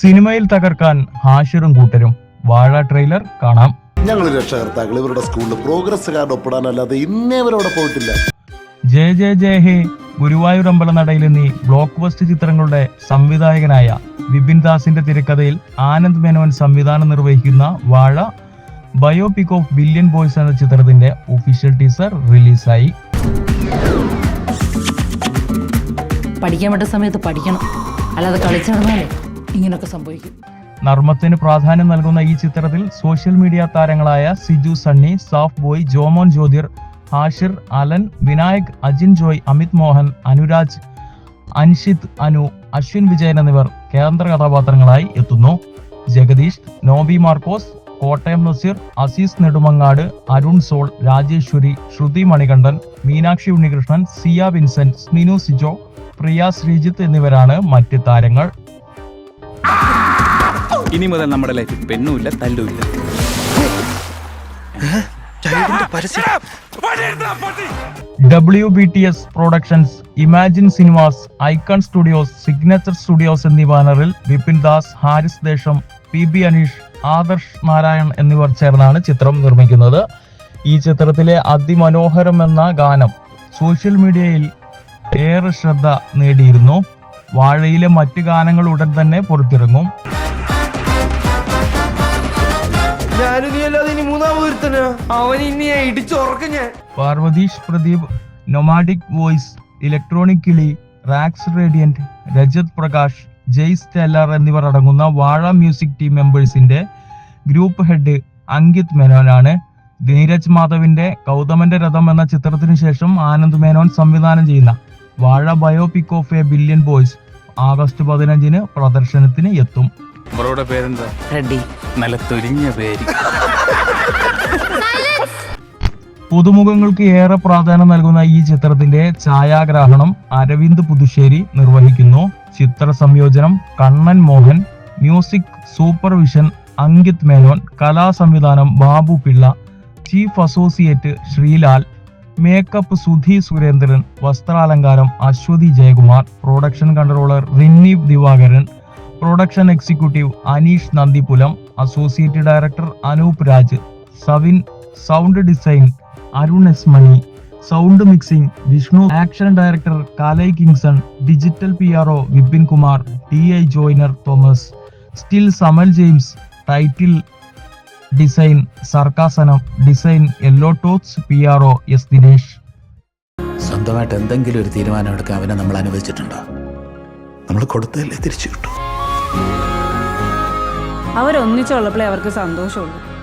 സിനിമയിൽ തകർക്കാൻ ഹാഷിറും കൂട്ടരും വാഴ ട്രെയിലർ കാണാം. ഞങ്ങൾ രക്ഷകർത്താക്കൾ ഇവരുടെ സ്കൂളിൽ പ്രോഗ്രസ് കാർഡ് ഒപ്പിടാനല്ലാതെ ഇന്നേ വരെ പോയിട്ടില്ല. ജയ ജയ ജയ ഹേ ഗുരുവായൂർ അമ്പലനടയിൽ എന്നീ ബ്ലോക്ക് ബസ്റ്റ് ചിത്രങ്ങളുടെ സംവിധായകനായ വിപിൻ ദാസിന്റെ തിരക്കഥയിൽ ആനന്ദ് മേനോൻ സംവിധാനം നിർവഹിക്കുന്ന വാഴ ബയോപിക് ഓഫ് ബില്യൺ ബോയ്സ് എന്ന ചിത്രത്തിന്റെ ഒഫീഷ്യൽ ടീസർ റിലീസായി. പഠിക്കാൻ വേണ്ട സമയത്ത് പഠിക്കണം. അല്ലാതെ കളിച്ചു നടന്നാലേ ഇങ്ങനൊക്കെ സംഭവിക്കും. നർമ്മത്തിന് പ്രാധാന്യം നൽകുന്ന ഈ ചിത്രത്തിൽ സോഷ്യൽ മീഡിയ താരങ്ങളായ സിജു സണ്ണി സാഫ് ബോയ് ജോമോൻ ജ്യോതിർ ഹാഷിർ അലൻ വിനായക് അജിൻ ജോയ് അമിത് മോഹൻ അനുരാജ് അൻഷിത് അനു അശ്വിൻ വിജയൻ എന്നിവർ കേന്ദ്ര കഥാപാത്രങ്ങളായി എത്തുന്നു. ജഗദീഷ് നോബി മാർക്കോസ് കോട്ടയം നസീർ അസീസ് നെടുമങ്ങാട് അരുൺ സോൾ രാജേശ്വരി ശ്രുതി മണികണ്ഠൻ മീനാക്ഷി ഉണ്ണികൃഷ്ണൻ സിയ വിൻസെന്റ് സ്മിനു സിജോ പ്രിയ ശ്രീജിത്ത് എന്നിവരാണ് മറ്റ് താരങ്ങൾ. ഇനി മുതൽ നമ്മുടെ ലൈഫിൽ പെണ്ണുമില്ല തല്ലുമില്ല. W B T S Productions Imagine Cinemas Icon Studios Signature Studios എന്നീ ബാനറിൽ വിപിൻ ദാസ് ഹാരിസ് ദേശം പി ബി അനീഷ് ആദർശ് നാരായൺ എന്നിവർ ചേർന്നാണ് ചിത്രം നിർമ്മിക്കുന്നത്. ഈ ചിത്രത്തിലെ അതിമനോഹരം എന്ന ഗാനം സോഷ്യൽ മീഡിയയിൽ ഏറെ ശ്രദ്ധ നേടിയിരുന്നു. വാഴയിലെ മറ്റ് ഗാനങ്ങൾ ഉടൻ തന്നെ പുറത്തിറങ്ങും. നീ അല്ലാതെ ഇനി മൂന്നാമത് ഒരുത്തനാ അവൻ ഇനി ഇടിച്ചുറക്കും ഞാൻ. Parvathish Pradeep nomadic voice electronic Kili റാക്സ് radiant Rajat Prakash Jay stellar എന്നിവർ അടങ്ങുന്ന വാഴ മ്യൂസിക് ടീം മെമ്പേഴ്സിന്റെ ഗ്രൂപ്പ് ഹെഡ് അങ്കിത് മേനോനാണ്. നീരജ് മാധവിന്റെ കൗതമന്റെ രഥം എന്ന ചിത്രത്തിന് ശേഷം ആനന്ദ് മേനോൻ സംവിധാനം ചെയ്യുന്ന Vaazha biopic of a billion boys August പതിനഞ്ചിന് പ്രദർശനത്തിന് എത്തും. അവരുടെ പേരെന്താ? റെഡി. നല്ല തൊലിഞ്ഞ പേര്. പുതുമുഖങ്ങൾക്ക് ഏറെ പ്രാധാന്യം നൽകുന്ന ഈ ചിത്രത്തിന്റെ ഛായാഗ്രാഹണം അരവിന്ദ് പുതുശ്ശേരി നിർവഹിക്കുന്നു. ചിത്ര സംയോജനം കണ്ണൻ മോഹൻ മ്യൂസിക് സൂപ്പർവിഷൻ അങ്കിത് മേനോൻ കലാ സംവിധാനം Babu Pillai chief associate Sreelal makeup Sudhi Surendran വസ്ത്രാലങ്കാരം Aswathy Jayakumar production controller Rinneep Divakaran production executive Aneesh Nandipulam associate director Anoop Raj Savin sound design Arun S Mani sound mixing Vishnu action director Kalai Kingson digital P R O Vipin Kumar T I Joiner Thomas still Samal James title design Sarcasanam design Yellow Talks P R O S Dinesh. സ്വന്തമായിട്ട് എന്തെങ്കിലും ഒരു തീരുമാനം എടുക്കാൻ അവനെ നമ്മൾ അനുവദിച്ചിട്ടുണ്ടോ? നമ്മൾ കൊടുത്തല്ലേ തിരിച്ചു കിട്ടും. അവരൊന്നിച്ചുള്ളപ്പോഴേ അവർക്ക് സന്തോഷമുള്ളൂ.